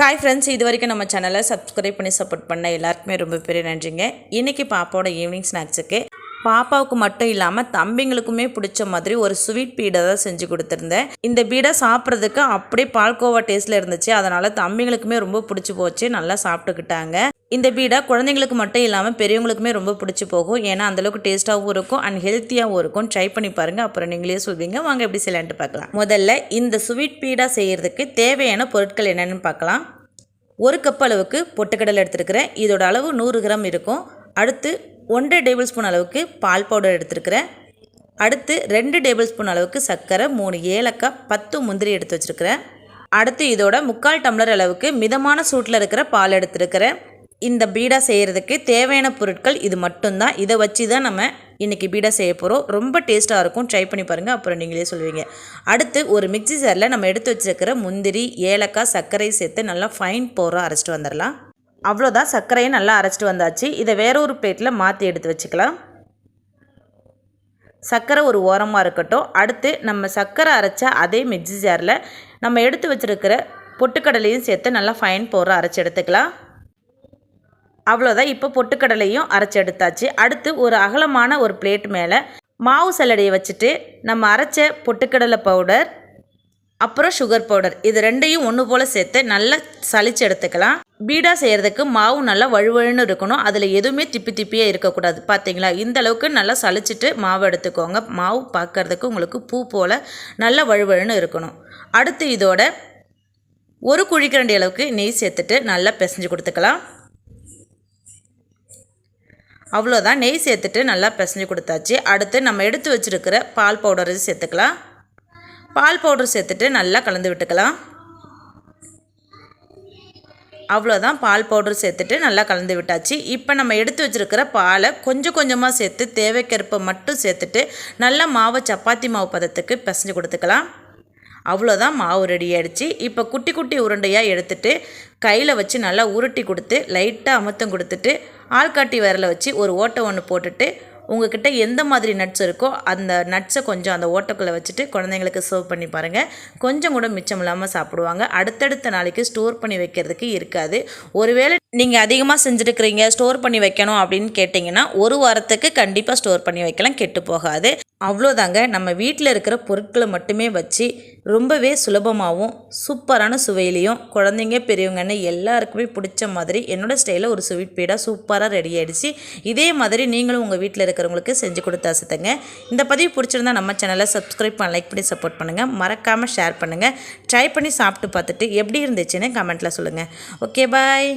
Hi friends இது வரைக்கும் நம்ம சேனலை சப்ஸ்கிரைப் பண்ணி சப்போர்ட் பண்ண எல்லாருக்குமே ரொம்ப பெரிய நன்றிங்க. இன்றைக்கி பாப்போட ஈவினிங் ஸ்நாக்ஸுக்கு பாப்பாவுக்கு மட்டும் இல்லாமல் தம்பிங்களுக்குமே பிடிச்ச மாதிரி ஒரு ஸ்வீட் பீடை தான் செஞ்சு கொடுத்துருந்தேன். இந்த பீடை சாப்பிட்றதுக்கு அப்படியே பால்கோவா டேஸ்ட்டில் இருந்துச்சு. அதனால் தம்பிங்களுக்குமே ரொம்ப பிடிச்சி போச்சு. நல்லா சாப்பிட்டுக்கிட்டாங்க. இந்த பீடை குழந்தைங்களுக்கு மட்டும் இல்லாமல் பெரியவங்களுக்குமே ரொம்ப பிடிச்சி போகும். ஏன்னா அந்தளவுக்கு டேஸ்ட்டாகவும் இருக்கும் அண்ட் ஹெல்த்தியாகவும் இருக்கும். ட்ரை பண்ணி பாருங்கள் அப்புறம் நீங்களே சொல்வீங்க. வாங்க எப்படி செய்யலான்ட்டு பார்க்கலாம். முதல்ல இந்த ஸ்வீட் பீடா செய்கிறதுக்கு தேவையான பொருட்கள் என்னென்னு பார்க்கலாம். ஒரு கப் அளவுக்கு பொட்டுக்கடலை எடுத்துருக்கிறேன். இதோட அளவு நூறு கிராம் இருக்கும். அடுத்து ஒன்றரை டேபிள் ஸ்பூன் அளவுக்கு பால் பவுடர் எடுத்துருக்கிறேன். அடுத்து ரெண்டு டேபிள் ஸ்பூன் அளவுக்கு சர்க்கரை மூணு ஏலக்காய் பத்து முந்திரி எடுத்து வச்சுருக்கிறேன். அடுத்து இதோட முக்கால் டம்ளர் அளவுக்கு மிதமான சூட்டில் இருக்கிற பால் எடுத்துருக்கிறேன். இந்த பீடா செய்கிறதுக்கு தேவையான பொருட்கள் இது மட்டும்தான். இதை வச்சு தான் நம்ம இன்றைக்கி பீடா செய்ய போகிறோம் ரொம்ப டேஸ்ட்டாக இருக்கும். ட்ரை பண்ணி பாருங்கள் அப்புறம் நீங்களே சொல்லுவீங்க அடுத்து ஒரு மிக்ஸி ஜாரில் நம்ம எடுத்து வச்சுருக்கிற முந்திரி ஏலக்காய் சர்க்கரை சேர்த்து நல்லா ஃபைன் பவுடராக அரைச்சிட்டு வந்துடலாம். அவ்வளோதான் சர்க்கரையை நல்லா அரைச்சிட்டு வந்தாச்சு. இதை வேற ஒரு பிளேட்டில் மாற்றி எடுத்து வச்சுக்கலாம். சர்க்கரை ஒரு ஓரமாக இருக்கட்டும். அடுத்து நம்ம சர்க்கரை அரைச்ச அதே மிக்ஸி ஜாரில் நம்ம எடுத்து வச்சுருக்கிற பொட்டுக்கடலையும் சேர்த்து நல்லா ஃபைன் போடுற அரைச்சி எடுத்துக்கலாம். அவ்வளோதான் இப்போ பொட்டுக்கடலையும் அரைச்சி எடுத்தாச்சு. அடுத்து ஒரு அகலமான ஒரு பிளேட் மேலே மாவு சல்லடையை வச்சுட்டு நம்ம அரைச்ச பொட்டுக்கடலை பவுடர் அப்புறம் சுகர் பவுடர் இது ரெண்டையும் ஒன்று போல் சேர்த்து நல்லா சளிச்சு எடுத்துக்கலாம். பீடா செய்கிறதுக்கு மாவு நல்லா வழுவழுன்னு இருக்கணும். அதில் எதுவுமே திப்பி திப்பியே இருக்கக்கூடாது. பார்த்தீங்களா இந்த அளவுக்கு நல்லா சளிச்சிட்டு மாவு எடுத்துக்கோங்க. மாவு பார்க்கறதுக்கு உங்களுக்கு பூ போல் நல்லா வழுவழுன்னு இருக்கணும். அடுத்து இதோட ஒரு குழிக்கரண்டி அளவுக்கு நெய் சேர்த்துட்டு நல்லா பிசைஞ்சு கொடுத்துக்கலாம். அவ்வளோதான். நெய் சேர்த்துட்டு நல்லா பிசைஞ்சு கொடுத்தாச்சு. அடுத்து நம்ம எடுத்து வச்சுருக்கிற பால் பவுடரை சேர்த்துக்கலாம். பால் பவுடர் சேர்த்துட்டு நல்லா கலந்து விட்டுக்கலாம். அவ்வளோதான் பால் பவுடர் சேர்த்துட்டு நல்லா கலந்து விட்டாச்சு. இப்போ நம்ம எடுத்து வச்சுருக்கிற பாலை கொஞ்சம் கொஞ்சமாக சேர்த்து தேவைக்கருப்பை மட்டும் சேர்த்துட்டு நல்லா மாவை சப்பாத்தி மாவு பதத்துக்கு பிசைஞ்சு கொடுத்துக்கலாம். அவ்வளோதான் மாவு ரெடி ஆகிடுச்சு இப்போ குட்டி குட்டி உருண்டையாக எடுத்துட்டு கையில் வச்சு நல்லா உருட்டி கொடுத்து லைட்டாக அமுத்தம் கொடுத்துட்டு ஆள்காட்டி விரலை வச்சு ஒரு ஓட்டை ஒன்று போட்டுட்டு உங்ககிட்ட எந்த மாதிரி நட்ஸ் இருக்கோ அந்த நட்ஸை கொஞ்சம் அந்த ஓட்டக்குள்ளே வச்சுட்டு குழந்தைங்களுக்கு சர்வ் பண்ணி பாருங்கள் கொஞ்சம் கூட மிச்சம் இல்லாமல் சாப்பிடுவாங்க. அடுத்தடுத்த நாளைக்கு ஸ்டோர் பண்ணி வைக்கிறதுக்கு இருக்காது. ஒருவேளை நீங்கள் அதிகமாக செஞ்சுருக்கிறீங்க ஸ்டோர் பண்ணி வைக்கணும் அப்படின்னு கேட்டிங்கன்னா ஒரு வாரத்துக்கு கண்டிப்பாக ஸ்டோர் பண்ணி வைக்கலாம் கெட்டு போகாது. அவ்வளோதாங்க. நம்ம வீட்டில் இருக்கிற பொருட்களை மட்டுமே வச்சு ரொம்பவே சுலபமாகவும் சூப்பரான சுவையிலையும் குழந்தைங்க பெரியவங்கன்னு எல்லாருக்குமே பிடிச்ச மாதிரி என்னோடய ஸ்டைலில் ஒரு ஸ்வீட் பீடாக சூப்பராக ரெடி ஆகிடுச்சு இதே மாதிரி நீங்களும் உங்கள் வீட்டில் இருக்கிறவங்களுக்கு செஞ்சு கொடுத்து அசத்துங்க. இந்த பதிவு பிடிச்சிருந்தா நம்ம சேனலை சப்ஸ்கிரைப் பண்ண லைக் பண்ணி சப்போர்ட் பண்ணுங்கள் மறக்காமல் ஷேர் பண்ணுங்கள் ட்ரை பண்ணி சாப்பிட்டு பார்த்துட்டு எப்படி இருந்துச்சுன்னு கமெண்ட்டில் சொல்லுங்கள் ஓகே பாய்